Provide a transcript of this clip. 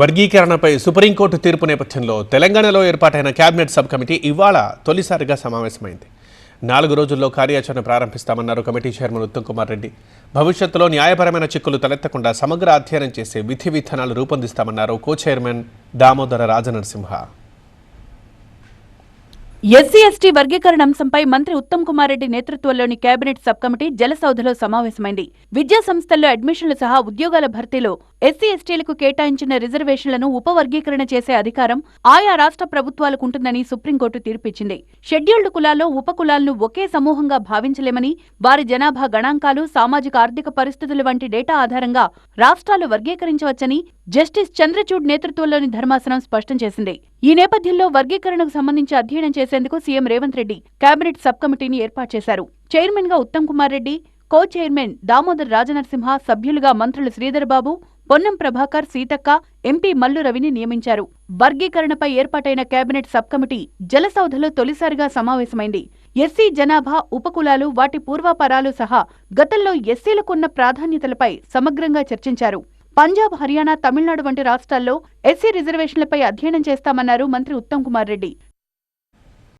వర్గీకరణపై supreme court తీర్పు నేపథ్యంలో తెలంగాణలో ఏర్పాటైన కేబినెట్ సబ్ కమిటీ ఇవాళ తొలిసారిగా సమావేశమైంది. నాలుగు రోజుల్లో కార్యాచరణ ప్రారంభిస్తామన్నారు కమిటీ చైర్మన్ ఉత్తమ్ కుమార్ రెడ్డి. భవిష్యత్తులో న్యాయపరమైన చిక్కులు తలెత్తకుండా సమగ్ర అధ్యయనం చేసే విధి విధానాలు రూపొందిస్తామన్నారు co chairman Damodara Rajanarasimha. SC ST వర్గీకరణ అంశంపై మంత్రి ఉత్తమ్ కుమార్ రెడ్డి నేతృత్వంలోని కేబినెట్ సబ్ కమిటీ జలసౌధలో సమావేశమైంది. విద్యా సంస్థల్లో అడ్మిషన్లు సహా ఉద్యోగాల భర్తీలో ఎస్సీ ఎస్టీలకు కేటాయించిన రిజర్వేషన్లను ఉపవర్గీకరణ చేసే అధికారం ఆయా రాష్ట్ర ప్రభుత్వాలకు ఉంటుందని సుప్రీంకోర్టు తీర్పిచ్చింది. షెడ్యూల్డ్ కులాల్లో ఉపకులాలను ఒకే సమూహంగా భావించలేమని వారి జనాభా గణాంకాలు సామాజిక ఆర్థిక పరిస్థితులు వంటి డేటా ఆధారంగా రాష్ట్రాలు వర్గీకరించవచ్చని జస్టిస్ చంద్రచూడ్ నేతృత్వంలోని ధర్మాసనం స్పష్టం చేసింది. ఈ నేపథ్యంలో వర్గీకరణకు సంబంధించి అధ్యయనం చేసేందుకు CM Revanth Reddy cabinet sub కమిటీని ఏర్పాటు చేశారు. చైర్మన్గా ఉత్తమ్ కుమార్ రెడ్డి కో చైర్మన్ దామోదర్ రాజనరసింహ సభ్యులుగా మంత్రులు శ్రీధర్బాబు పొన్నం ప్రభాకర్ సీతక్క ఎంపీ మల్లు రవిని నియమించారు. వర్గీకరణపై ఏర్పాటైన కేబినెట్ సబ్ కమిటీ జలసౌధలో తొలిసారిగా సమావేశమైంది. ఎస్సీ జనాభా ఉపకులాలు వాటి పూర్వాపరాలు సహా గతంలో ఎస్సీలకున్న ప్రాధాన్యతలపై సమగ్రంగా చర్చించారు. పంజాబ్ హర్యానా తమిళనాడు వంటి రాష్ట్రాల్లో ఎస్సీ రిజర్వేషన్లపై అధ్యయనం చేస్తామన్నారు మంత్రి ఉత్తమ్ కుమార్ రెడ్డి.